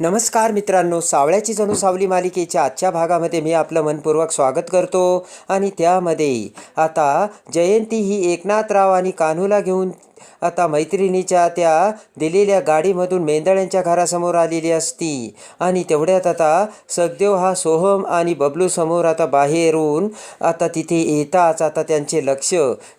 नमस्कार मित्रांनो सावळ्याची जणू सावली मालिकेच्या आजच्या भागामध्ये मी आपलं मनपूर्वक स्वागत करतो आणि त्यामध्ये आता जयंती ही एकनाथराव आणि कान्हूला घेऊन आता मैत्रिणीच्या त्या दिलेल्या गाडीमधून मेंदळ्यांच्या घरासमोर आलेली असती. आणि तेवढ्यात आता सखदेव हा सोहम आणि बबलू समोर आता बाहेरून आता तिथे येताच आता त्यांचे लक्ष.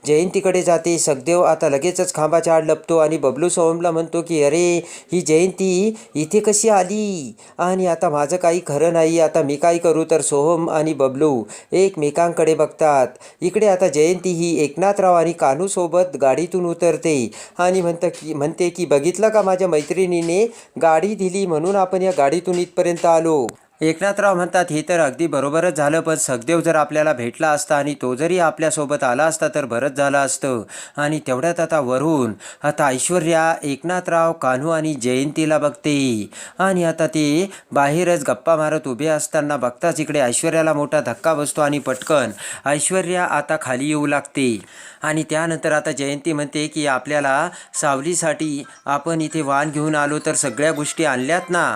जयंतीकडे जाते सखदेव आता लगेचच खांबाच्या आड लपतो आणि बबलू सोहमला म्हणतो की अरे ही जयंती इथे कशी आली? आणि आता माझं काही खरं नाही आता मी काय करू? तर सोहम आणि बबलू एकमेकांकडे बघतात. इकडे आता जयंती ही एकनाथराव आणि कानूसोबत गाडीतून उतरते. आणि म्हणतं की म्हणते की बघितलं का माझ्या मैत्रिणीने? गाडी दिली म्हणून आपण या गाडीतून इथपर्यंत आलो. एकनाथराव म्हणतात हे तर अगदी बरोबरच झालं पण सखदेव जर आपल्याला भेटला असता आणि तो जरी आपल्यासोबत आला असता तर बरंच झालं असतं. आणि तेवढ्यात आता वरून आता ऐश्वर्या एकनाथराव कान्हू आणि जयंतीला बघते. आणि आता ते बाहेरच गप्पा मारत उभे असताना बघताच इकडे ऐश्वर्याला मोठा धक्का बसतो आणि पटकन ऐश्वर्या आता खाली येऊ लागते. आणि त्यानंतर आता जयंती म्हणते की आपल्याला सावलीसाठी आपण इथे वाहन घेऊन आलो तर सगळ्या गोष्टी आणल्यात ना?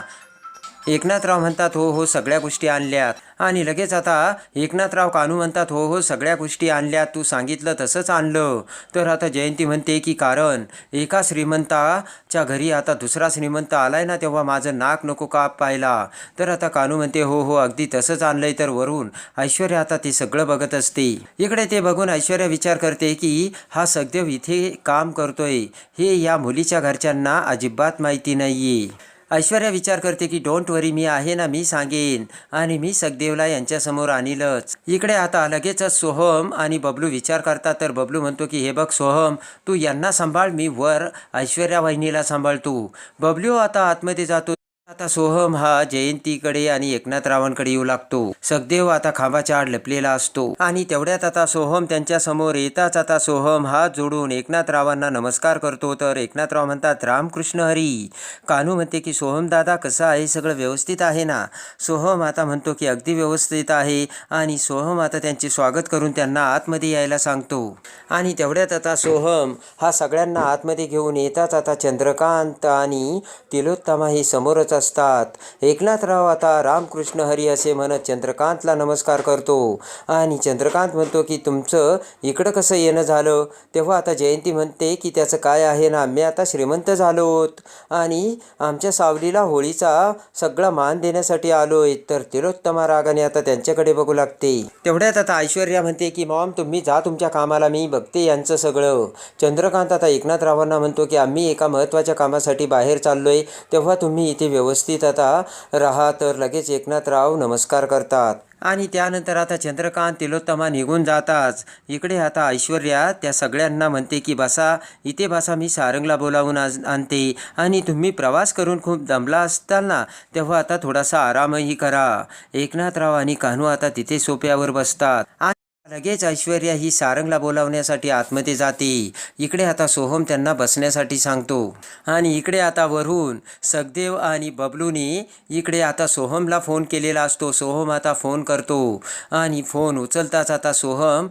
एकनाथराव म्हणतात हो हो सगळ्या गोष्टी आणल्यात. आणि लगेच आता एकनाथराव कानू म्हणतात हो हो सगळ्या गोष्टी आणल्यात तू सांगितलं तसंच आणलं. तर आता जयंती म्हणते की कारण एका श्रीमंताच्या घरी आता दुसरा श्रीमंत आलाय ना तेव्हा माझं नाक नको काप पाहिला तर आता कानू म्हणते हो हो अगदी तसंच आणलंय. तर वरून ऐश्वर्या आता ते सगळं बघत असते. इकडे ते बघून ऐश्वर्या विचार करते की हा सद्य इथे काम करतोय. हे या मुलीच्या घरच्यांना अजिबात माहिती नाहीये. ऐश्वर्या विचार करते की डोंट वरी मी आहे ना मी सांगेन. आणि मी सखदेवला यांच्यासमोर आणीलच. इकडे आता लगेचच सोहम आणि बबलू विचार करतात. तर बबलू म्हणतो की हे बघ सोहम तू यांना सांभाळ मी वर ऐश्वर्या वहिनीला सांभाळतो. बबलू आता आतमध्ये जातो. आता सोहम हा जयंतीकडे आणि एकनाथरावांकडे येऊ लागतो. सखदेव आता खांबाच्या आड लपलेला असतो. आणि तेवढ्यात आता सोहम त्यांच्यासमोर येताच आता सोहम हात जोडून एकनाथरावांना नमस्कार करतो. तर एकनाथराव म्हणतात रामकृष्ण हरी. कानू म्हणते की सोहम दादा कसं आहे? सगळं व्यवस्थित आहे ना? सोहम आता म्हणतो की अगदी व्यवस्थित आहे. आणि सोहम आता त्यांचे स्वागत करून त्यांना आतमध्ये यायला सांगतो. आणि तेवढ्यात आता सोहम हा सगळ्यांना आतमध्ये घेऊन येताच आता चंद्रकांत आणि तिलोत्तमा हे समोरच असतात. एकनाथराव आता रामकृष्ण हरी असे म्हणत चंद्रकांतला नमस्कार करतो. आणि चंद्रकांत म्हणतो की तुमचं इकडं कसं येणं झालं? तेव्हा आता जयंती म्हणते की त्याचं काय आहे ना आम्ही आता श्रीमंत झालोत आणि आमच्या सावलीला होळीचा सगळा मान देण्यासाठी आलोय. तर तिलोत्तमा रागाने आता त्यांच्याकडे बघू लागते. तेवढ्यात आता ऐश्वर्या म्हणते की मॉम तुम्ही जा तुमच्या कामाला मी बघते यांचं सगळं. चंद्रकांत आता एकनाथरावांना म्हणतो की आम्ही एका महत्त्वाच्या कामासाठी बाहेर चाललोय. तेव्हा तुम्ही इथे व्यवस्थित व्यवस्थित आता राहा तर लगेच एकनाथराव नमस्कार करतात. आणि त्यानंतर आता चंद्रकांत तिलोत्तमा निघून जाताच. इकडे आता ऐश्वर्या त्या सगळ्यांना म्हणते की बसा इथे बसा मी सारंगला बोलावून आज आणते. आणि तुम्ही प्रवास करून खूप दमला असताना तेव्हा आता थोडासा आरामही करा. एकनाथराव आणि कान्हू आता तिथे सोप्यावर बसतात. आणि लगेच ऐश्वर्या ही सारंगला बोलावण्यासाठी आतमध्ये जाते. इकडे आता सोहम त्यांना बसण्यासाठी सांगतो. आणि इकडे आता वरून सगदेव आणि बबलूने इकडे आता सोहमला फोन केलेला असतो. सोहम आता फोन करतो. आणि फोन उचलताच आता सोहम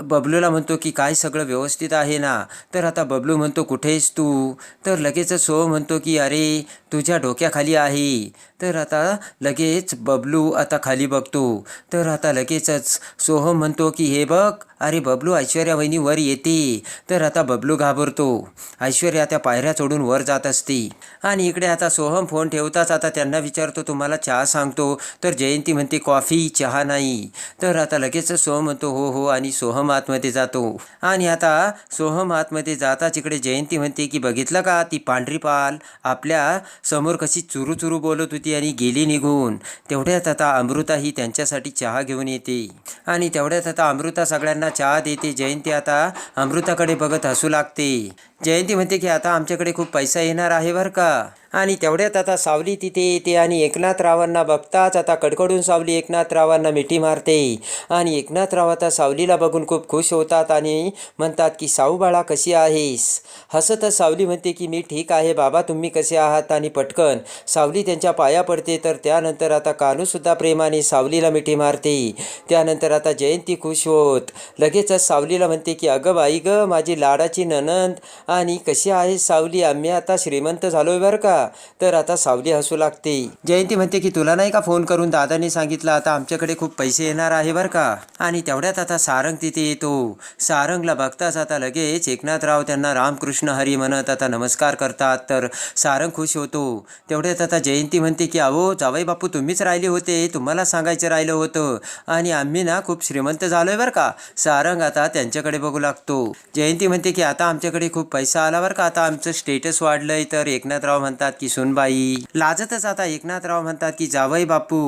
बबलूला म्हणतो की काय सगळं व्यवस्थित आहे ना? तर आता बबलू म्हणतो कुठेस तू? तर लगेचच सोहम म्हणतो की अरे तुझ्या डोक्याखाली आहे. तर आता लगेच बबलू आता खाली बघतो तर आता लगेचच सोहम म्हणतो की हे बघ अरे बबलू ऐश्वर्या वहिनी वर येते. तर आता बबलू घाबरतो. ऐश्वर्या त्या पायऱ्या चढून वर जात असते. आणि इकडे आता सोहम फोन ठेवताच आता त्यांना विचारतो तुम्हाला चहा सांगतो. तर जयंती म्हणते कॉफी चहा नाही. तर आता लगेचच सोहम म्हणतो हो हो आणि सोहम आतमध्ये जातो. आणि आता सोहम आतमध्ये जाताच इकडे जयंती म्हणते की बघितलं का ती पांढरी पाल? आपल्यासमोर कशी चुरू चुरू बोलत होती आणि गेली निघून. तेवढ्यात आता अमृता ही त्यांच्यासाठी चहा घेऊन येते. आणि तेवढ्यात आता अमृता सगळ्यांना चहा देते. जयंती आता अमृताकडे बघत हसू लागते. जयंती म्हणते की आता आमच्याकडे खूप पैसा येणार आहे बरं का. आणि तेवढ्यात आता सावली तिथे येते आणि एकनाथरावांना बघताच आता कडकडून सावली एकनाथरावांना मिठी मारते. आणि एकनाथ राव आता सावलीला बघून खूप खुश होतात आणि म्हणतात की साऊ बाळा कशी आहेस? हसतच सावली म्हणते की मी ठीक आहे बाबा तुम्ही कसे आहात? आणि पटकन सावली त्यांच्या पाया पडते. तर त्यानंतर आता कानूसुद्धा प्रेमाने सावलीला मिठी मारते. त्यानंतर आता जयंती खुश होत. लगेचच सावलीला म्हणते की अगं बाई ग माझी लाडाची ननंद आणि कशी आहे सावली? आम्ही आता श्रीमंत झालोय बरं का? तर आता सावली हसू लागते. जयंती म्हणते की तुला नाही का फोन करून दादाने सांगितलं आता आमच्याकडे खूप पैसे येणार आहे बरं का? आणि तेवढ्यात आता सारंग तिथे येतो. सारंगला बघताच आता लगेच एकनाथराव त्यांना रामकृष्ण हरी म्हणत आता नमस्कार करतात. तर सारंग खुश होतो. तेवढ्यात आता जयंती म्हणते की अहो जावई बापू तुम्हीच राहिले होते. तुम्हाला सांगायचं राहिलं होतं. आणि आम्ही ना खूप श्रीमंत झालोय बरं का? सारंग आता त्यांच्याकडे बघू लागतो. जयंती म्हणते की आता आमच्याकडे खूप पैसे आला बरं का. आता आमचं स्टेटस वाढलंय तर एकनाथराव म्हणतात की सुनबाई लाजतच आता एकनाथराव म्हणतात की जावई बापू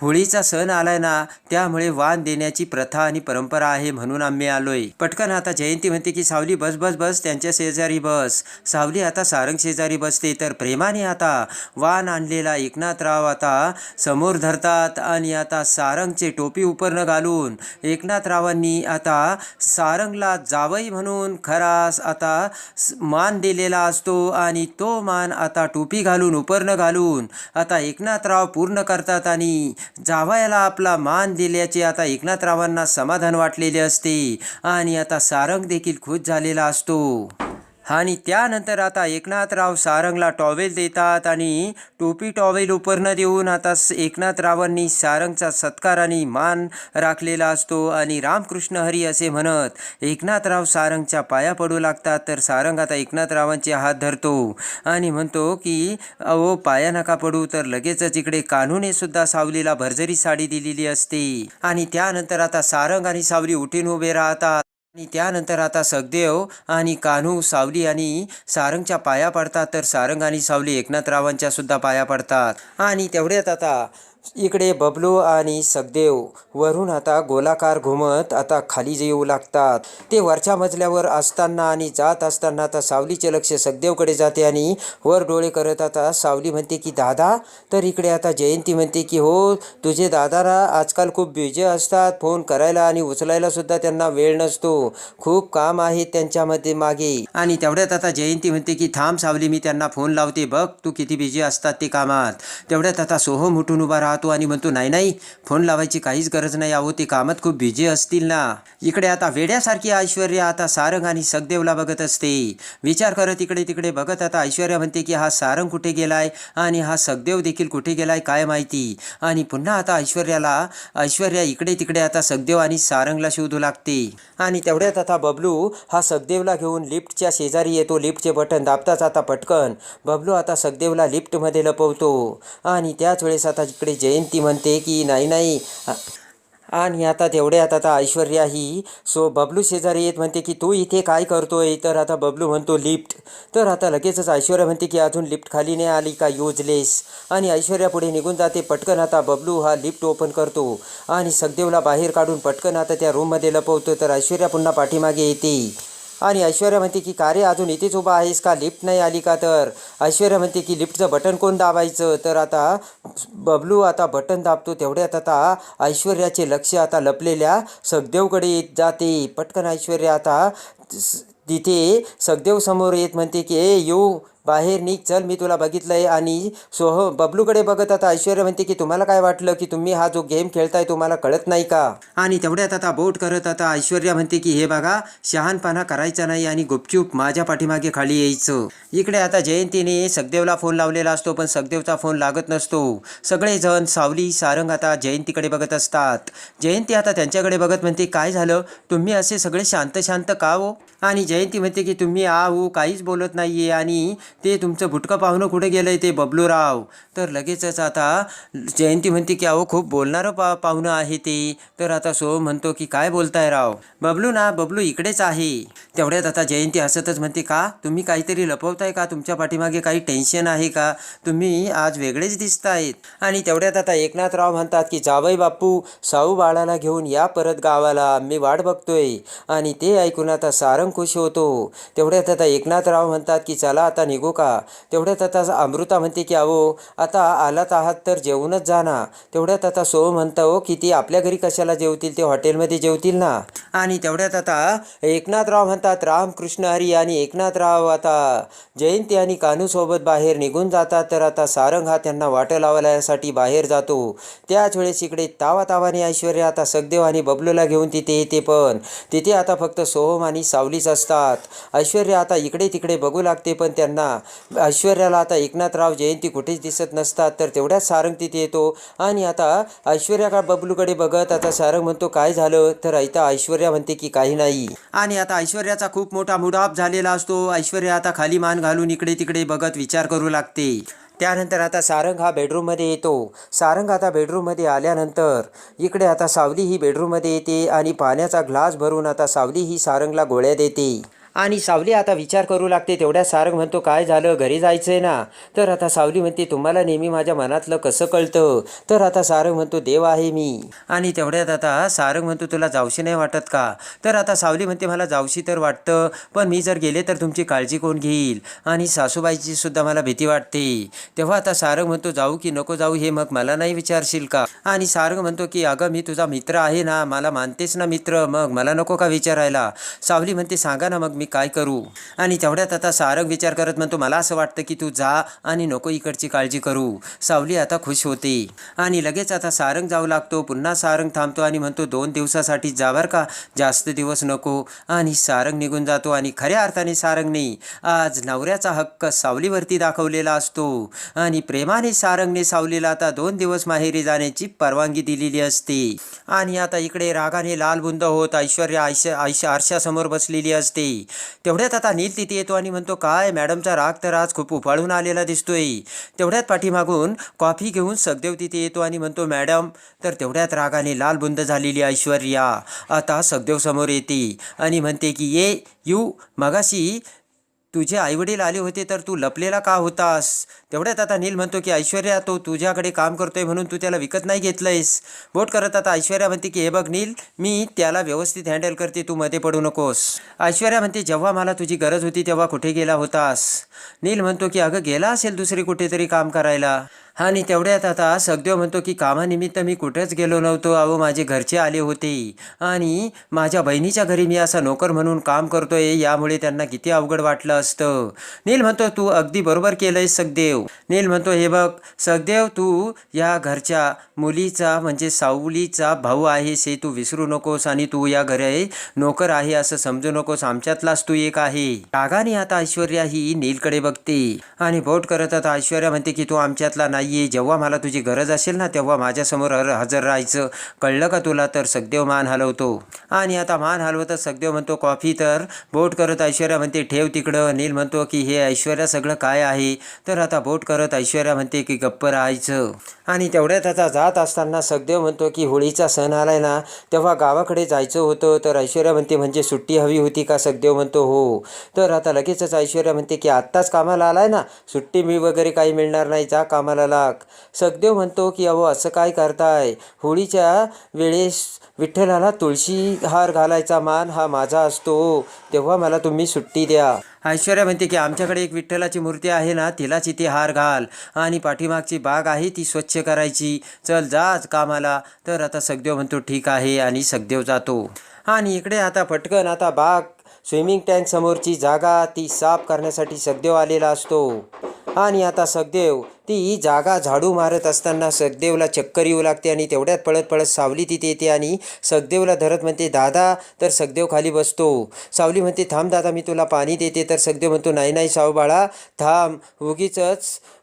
होळीचा सण आलाय ना त्यामुळे वाण देण्याची प्रथा आणि परंपरा आहे म्हणून आम्ही आलोय. पटकन आता जयंती म्हणते की सावली बस बस बस त्यांच्या शेजारी बस. सावली आता सारंग शेजारी बसते तर प्रेमाने आता वाण आणलेला एकनाथराव आता समोर धरतात आणि आता सारंगचे टोपी उपरणं घालून एकनाथरावांनी आता सारंगला जावई म्हणून खरास आता मान दिलेला असतो आणि तो मान आता टोपी घालून उपरणं घालून आता एकनाथराव पूर्ण करतात आणि जावयाला आपला मान दिल्याचे आता एकनाथरावांना समाधान वाटलेले असते आणि आता सारंग देखील खुश झालेला असतो. आणि त्यानंतर आता एकनाथराव सारंगला टॉवेल देतात आणि टोपी टॉवेल उपरणं देऊन आता एकनाथरावांनी सारंगचा सत्कार आणि मान राखलेला असतो आणि रामकृष्ण हरी असे म्हणत एकनाथराव सारंगच्या पाया पडू लागतात तर सारंग आता एकनाथरावांचे हात धरतो आणि म्हणतो की अहो पाया नका पडू तर लगेचच इकडे कान्हूने सुद्धा सावलीला भरजरी साडी दिलेली असते. आणि त्यानंतर आता सारंग आणि सावली उठून उभे राहतात. आणि त्यानंतर आता सखदेव आणि कान्हू सावली आणि सारंगच्या पाया पडतात. तर सारंग आणि सावली एकनाथ रावांच्या सुद्धा पाया पडतात. आणि तेवढ्यात आता इकडे बबलू आणि सखदेव वरून आता गोलाकार घुमत आता खाली येऊ लागतात. ते वरच्या मजल्यावर असताना आणि जात असताना आता सावलीचे लक्ष सखदेवकडे जाते आणि वर डोळे करत आता सावली म्हणते की दादा तर इकडे आता जयंती म्हणते की हो तुझे दादाला आजकाल खूप बिझी असतात. फोन करायला आणि उचलायला सुद्धा त्यांना वेळ नसतो. खूप काम आहे त्यांच्यामध्ये मागे. आणि तेवढ्यात आता जयंती म्हणते की थांब सावली मी त्यांना फोन लावते. बघ तू किती बिझी असतात ते कामात. तेवढ्यात आता सोहम उठून उभा राहतो आणि म्हणतो नाही नाही फोन लावायची काहीच गरज नाही अहो ते कामात खूप बिझी असतील ना. इकडे आता वेड्यासारखी ऐश्वर्या आता सारंग आणि सखदेवला बघत असते. विचार करत इकडे तिकडे बघत आता ऐश्वर्या म्हणते की हा सारंग कुठे गेलाय आणि हा सखदेव देखील कुठे गेलाय काय माहिती? आणि पुन्हा आता ऐश्वर्याला ऐश्वर्या इकडे तिकडे आता सखदेव आणि सारंगला शोधू लागते. आणि तेवढ्यात आता बबलू हा सखदेवला घेऊन लिफ्टच्या शेजारी येतो. लिफ्टचे बटन दाबताच आता पटकन बबलू आता सखदेवला लिफ्टमध्ये लपवतो. आणि त्याच वेळेस आता इकडे जयंती म्हणते की नाही नाही. आणि आता तेवढ्यात आता ऐश्वर्या ही सो बबलू शेजारी येत म्हणते की तू इथे काय करतोय? तर आता बबलू म्हणतो लिफ्ट. तर आता लगेचच ऐश्वर्या म्हणते की अजून लिफ्ट खाली नाही आली का युजलेस आणि ऐश्वर्या पुढे निघून जाते पटकन आता बबलू हा लिफ्ट ओपन करतो. आणि सखदेवला बाहेर काढून पटकन आता त्या रूममध्ये लपवतो तर ऐश्वर्या पुन्हा पाठीमागे येते. आणि ऐश्वर्या म्हणते की का रे अजून इथेच उभा आहेस का? लिफ्ट नाही आली का तर? ऐश्वर्या म्हणते की लिफ्टचं बटन कोण दाबायचं? तर आता बबलू आता बटन दाबतो. तेवढ्यात आता ऐश्वर्याचे लक्ष आता लपलेल्या सखदेवकडे येत जाते. पटकन ऐश्वर्या आता तिथे सखदेव समोर येत म्हणते की ए येऊ बाहेर निघ चल मी तुला बघितलं आहे आणि सोह बबलूकडे बघत आता ऐश्वर्या म्हणते की तुम्हाला काय वाटलं की तुम्ही हा जो गेम खेळताय तुम्हाला कळत नाही का? आणि तेवढ्यात आता बोट करत आता ऐश्वर्या म्हणते की हे बघा शहानपणा करायचा नाही आणि गुपचूप माझ्या पाठीमागे खाली यायचं. इकडे आता जयंतीने सखदेवला फोन लावलेला असतो पण सखदेवचा फोन लागत नसतो. सगळेजण सावली सारंग आता जयंतीकडे बघत असतात. जयंती आता त्यांच्याकडे बघत म्हणते काय झालं? तुम्ही असे सगळे शांत शांत का हो? आणि जयंती म्हणते की तुम्ही आ हो काहीच बोलत नाही आहे आणि ते तुमचं भुटकं पाहुणं कुठे गेलंय ते बबलूराव? तर लगेचच आता जयंती म्हणते की अहो खूप बोलणारं पा पाहुणं आहे ते. तर आता सो म्हणतो की काय बोलताय राव? बबलू ना बबलू इकडेच आहे. तेवढ्यात आता जयंती हसतच म्हणते का? तुम्ही काहीतरी लपवताय का? तुमच्या पाठीमागे काही टेन्शन आहे का? तुम्ही आज वेगळेच दिसतायत. आणि तेवढ्यात आता एकनाथराव म्हणतात की जावई बापू साऊ बाळाला घेऊन या परत गावाला. मी वाट बघतोय. आणि ते ऐकून आता सारंग खुश होतो. तेवढ्यात आता एकनाथराव म्हणतात की चला आता निघू सांगू का? तेवढ्यात आता अमृता म्हणते की अहो आता आलात आहात तर जेवूनच जा ना. तेवढ्यात आता सो म्हणतो की ती आपल्या घरी कशाला जेवतील? ते हॉटेलमध्ये जेवतील ना. आणि तेवढ्यात आता एकनाथराव म्हणतात रामकृष्ण हरी आणि एकनाथराव आता जयंती आणि कानूसोबत बाहेर निघून जातात तर आता सारंग हा त्यांना वाटं लावण्यासाठी बाहेर जातो. त्याच वेळेस इकडे तावातावाने ऐश्वर्या आता सगदेव आणि बबलूला घेऊन तिथे येते पण तिथे आता फक्त सोहम आणि सावलीच असतात. ऐश्वर्या आता इकडे तिकडे बघू लागते पण त्यांना ऐश्वर्याला आता एकनाथराव जयंती कुठेच दिसत नसतात तर तेवढ्याच सारंग तिथे येतो. आणि आता ऐश्वर्या का बबलूकडे बघत आता सारंग म्हणतो काय झालं? तर आता ऐश्वर्या म्हणते की काही नाही. आणि आता ऐश्वर्याचा खूप मोठा मुडाप झालेला असतो. ऐश्वर्या आता खाली मान घालून इकडे तिकडे बघत विचार करू लागते. त्यानंतर आता सारंग हा बेडरूममध्ये येतो. सारंग आता बेडरूममध्ये आल्यानंतर इकडे आता सावली ही बेडरूममध्ये येते आणि पाण्याचा ग्लास भरून आता सावली ही सारंगला गोळ्या देते. आणि सावली आता विचार करू लागते तेवढ्या सारंग म्हणतो काय झालं? घरी जायचं आहे ना. तर आता सावली म्हणते तुम्हाला नेहमी माझ्या मनातलं कसं कळतं? तर आता सारंग म्हणतो देव आहे मी. आणि तेवढ्यात आता सारंग म्हणतो तुला जावशी नाही वाटत का? तर आता सावली म्हणते मला जावशी तर वाटतं पण मी जर गेले तर तुमची काळजी कोण घेईल? आणि सासूबाईची सुद्धा मला भीती वाटते. तेव्हा आता सारंग म्हणतो जाऊ की नको जाऊ हे मग मला नाही विचारशील का? आणि सारंग म्हणतो की अगं मी तुझा मित्र आहे ना मला मानतेस ना मित्र मग मला नको का विचारायला? सावली म्हणते सांगा ना मग मी काय करू? आणि तेवढ्यात आता सारंग विचार करत म्हणतो मला असं वाटतं की तू जा आणि नको इकडची काळजी करू. सावली आता खुश होते. आणि लगेच आता सारंग जाऊ लागतो. पुन्हा सारंग थांबतो आणि म्हणतो दोन दिवसासाठी जावर का. जास्त दिवस नको. आणि सारंग निघून जातो आणि खऱ्या अर्थाने सारंगने आज नवऱ्याचा हक्क सावलीवरती दाखवलेला असतो. आणि प्रेमाने सारंगने सावलीला आता दोन दिवस माहेरी जाण्याची परवानगी दिलेली असते. आणि आता इकडे रागाने लालबुंद होत ऐश्वर्या आयशा आयशा आरशासमोर बसलेली असते. तेवढ्यात आता नील तिथे येतो आणि म्हणतो काय मॅडमचा राग तर आज खूप उफाळून आलेला दिसतोय. तेवढ्यात पाठीमागून कॉफी घेऊन सखदेव तिथे येतो आणि म्हणतो मॅडम तर तेवढ्यात रागाने लालबुंद झालेली ऐश्वर्या आता सखदेव समोर येते. आणि म्हणते की ये यू मगाशी तुझे आईवडील आले होते तर तू लपलेला का होतास? तेवढ्यात आता नील म्हणतो की ऐश्वर्या तो तुझ्याकडे काम करतोय म्हणून तू त्याला विकत नाही घेतलंयस. बोट करत आता ऐश्वर्या म्हणते की हे बघ नील मी त्याला व्यवस्थित हँडल करते तू मध्ये पडू नकोस. ऐश्वर्या म्हणते जेव्हा मला तुझी गरज होती तेव्हा कुठे गेला होतास? नील म्हणतो की अगं गेला असेल दुसरी कुठेतरी काम करायला. आणि तेवढ्यात आता सखदेव म्हणतो की कामानिमित्त मी कुठेच गेलो नव्हतो. अहो माझे घरचे आले होते. आणि माझ्या बहिणीच्या घरी मी असा नोकर म्हणून काम करतोय यामुळे त्यांना किती अवघड वाटलं असतं. नील म्हणतो तू अगदी बरोबर केलंयस सखदेव नील म्हणतो हे बघ सखदेव तू या घरच्या मुलीचा म्हणजे सावलीचा भाऊ आहेस हे तू विसरू नकोस आणि तू या घरी नोकर आहे असं समजू नकोस आमच्यातलाच तू एक आहे. रागाने आता ऐश्वर्या ही नीलकडे बघते. आणि बोट करत आता ऐश्वर्या म्हणते की तू आमच्यातला नाही नाहीये. जेव्हा मला तुझी गरज असेल ना तेव्हा माझ्यासमोर हर- हजर राहायचं. कळलं का तुला? तर सखदेव मान हलवतो. आणि आता मान हलवतच सखदेव म्हणतो कॉफी तर बोट करत ऐश्वर्या म्हणते ठेव तिकडं. नील म्हणतो की हे ऐश्वर्या सगळं काय आहे? तर आता बोट करत ऐश्वर्या म्हणते की गप्प राहायचं. आणि तेवढ्यात आता जात असताना सखदेव म्हणतो की होळीचा सण आलाय ना तेव्हा गावाकडे जायचं होतं. तर ऐश्वर्या म्हणते म्हणजे सुट्टी हवी होती का? सखदेव म्हणतो हो. तर आता लगेचच ऐश्वर्या म्हणते की आत्ताच कामाला आलाय ना सुट्टी मी वगैरे काही मिळणार नाही जा कामाला लाख. सखदेव म्हणतो की अहो असं काय करताय? होळीच्या वेळेस विठ्ठलाला तुळशी हार घालायचा मान हा माझा असतो. तेव्हा मला तुम्ही सुट्टी द्या. ऐश्वर्या म्हणते की आमच्याकडे एक विठ्ठलाची मूर्ती आहे ना तिलाच इथे हार घाल. आणि पाठीमागची बाग आहे ती स्वच्छ करायची. चल जा कामाला. तर आता सखदेव म्हणतो ठीक आहे आणि सखदेव जातो. आणि इकडे आता पटकन आता बाग. स्विमिंग टँक समोरची जागा ती साफ करण्यासाठी सखदेव आलेला असतो. आणि आता सखदेव ती जागा झाडू मारत असताना सखदेवला चक्कर येऊ लागते आणि तेवढ्यात पळत पळत सावली तिथे येते आणि सखदेवला धरत म्हणते दादा तर सखदेव खाली बसतो. सावली म्हणते थांब दादा मी तुला पाणी देते. तर सखदेव म्हणतो नाही नाही साव बाळा थांब उगीच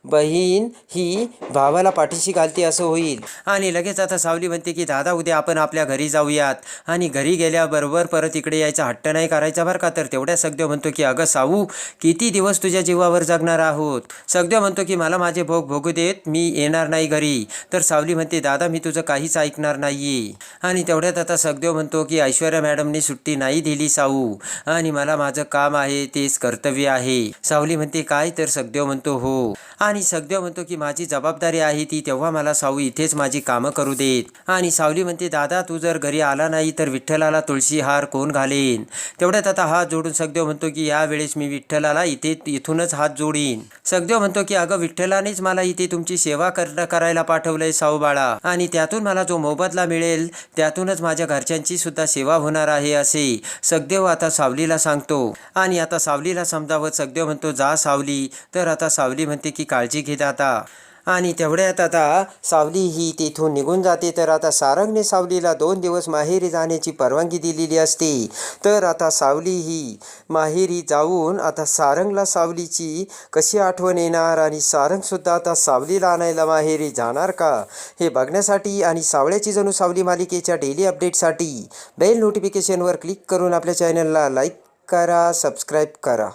बहीण ही भावाला पाठीशी घालते असं होईल. आणि लगेच आता सावली म्हणते की दादा उद्या आपण आपल्या घरी जाऊयात. आणि घरी गेल्याबरोबर परत इकडे यायचा हट्ट नाही करायचा बरं का. तर तेवढ्या सखदेव म्हणतो की अगं साऊ किती दिवस तुझ्या जीवावर जगणार आहोत? सखदेव म्हणतो की मला माझे भोग भोगू देत मी येणार नाही घरी. तर सावली म्हणते दादा मी तुझं काहीच ऐकणार नाहीये. आणि तेवढ्यात आता सगदेव म्हणतो की ऐश्वर्या मॅडमने सुट्टी नाही दिली साऊ आणि मला माझं काम आहे तेच कर्तव्य आहे. सावली म्हणते काय? तर सगदेव म्हणतो हो. आणि सगदेव म्हणतो की माझी जबाबदारी आहे ती तेव्हा मला साऊ इथेच माझी कामं करू देत. आणि सावली म्हणते दादा तू जर घरी आला नाही तर विठ्ठलाला तुळशी हार कोण घालेन? तेवढ्यात आता हात जोडून सगदेव म्हणतो की यावेळेस मी विठ्ठलाला इथे इथूनच हात जोडीन. सगदेव म्हणतो की अगं विठ्ठलानेच मला इथे तुमची सेवा कर करायला पाठवलंय साऊ बाळा. आणि त्यातून मला जो मोबदला मिळेल त्यातूनच माझ्या घरच्यांची सुद्धा सेवा होणार आहे असे. सगदेव आता सावलीला सांगतो. आणि आता सावलीला समजावत सगदेव म्हणतो जा सावली. तर आता सावली म्हणते की काळजी घेत आता. आणि तेवढ्यात आता सावली ही तिथून निघून जाते. तर आता सारंगने सावलीला दोन दिवस माहेरी जाण्याची परवानगी दिलेली असते. तर आता सावली ही माहेरी जाऊन आता सारंगला सावलीची कशी आठवण येणार? आणि सारंगसुद्धा आता सावलीला आणायला माहेरी जाणार का? हे बघण्यासाठी आणि सावळ्याची जणू सावली मालिकेच्या डेली अपडेटसाठी बेल नोटिफिकेशनवर क्लिक करून आपल्या चॅनलला लाईक करा सबस्क्राईब करा.